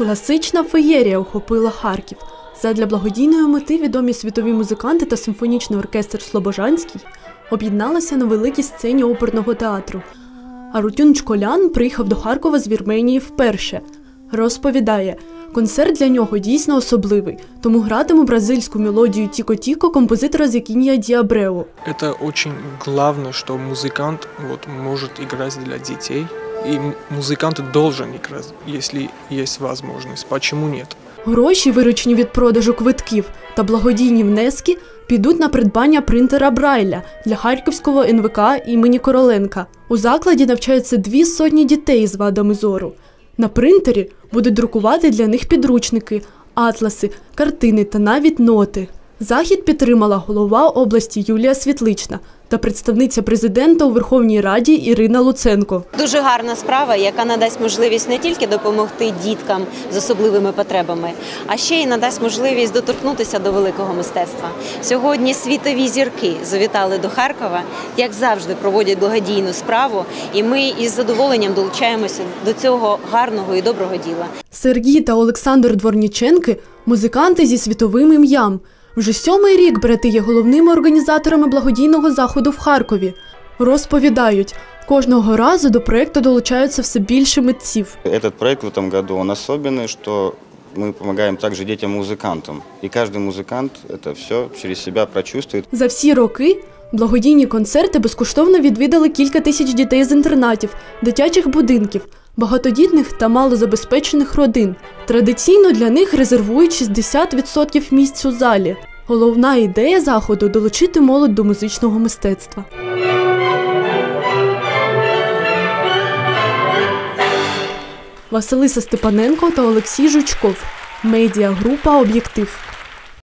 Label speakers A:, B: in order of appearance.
A: Класична феєрія охопила Харків. Задля благодійної мети відомі світові музиканти та симфонічний оркестр Слобожанський об'єдналися на великій сцені оперного театру. Арутюн Чколян приїхав до Харкова з Вірменії вперше. Розповідає, концерт для нього дійсно особливий, тому гратиме бразильську мелодію Тіко-Тіко композитора Зекінія Діабрео.
B: Это очень главное, что музыкант вот, может играть для детей. М- музыкант должен играть, если есть возможность. Почему нет?
A: Гроші, виручені від продажу квитків та благодійні внески, підуть на придбання принтера Брайля для Харківського НВК імені Короленка. У закладі навчаються дві сотні дітей з вадами зору. На принтері будуть друкувати для них підручники, атласи, картини та навіть ноти. Захід підтримала голова області Юлія Світлична та представниця президента у Верховній Раді Ірина Луценко.
C: Дуже гарна справа, яка надасть можливість не тільки допомогти діткам з особливими потребами, а ще й надасть можливість доторкнутися до великого мистецтва. Сьогодні світові зірки завітали до Харкова, як завжди, проводять благодійну справу, і ми із задоволенням долучаємося до цього гарного і доброго діла.
A: Сергій та Олександр Дворніченки музиканти зі світовим ім'ям. Вже сьомий рік брати є головними організаторами благодійного заходу в Харкові. Розповідають, кожного разу до проєкту долучаються все більше митців.
D: Этот проект в этом году, он особенный, что мы помогаем также детям-музыкантам. И каждый музыкант это все через себя прочувствует.
A: За всі роки благодійні концерти безкоштовно відвідали кілька тисяч дітей з інтернатів, дитячих будинків, багатодітних та малозабезпечених родин. Традиційно для них резервують 60% місць у залі. Головна ідея заходу долучити молодь до музичного мистецтва. Василиса Степаненко та Олексій Жучков. Медіагрупа Об'єктив.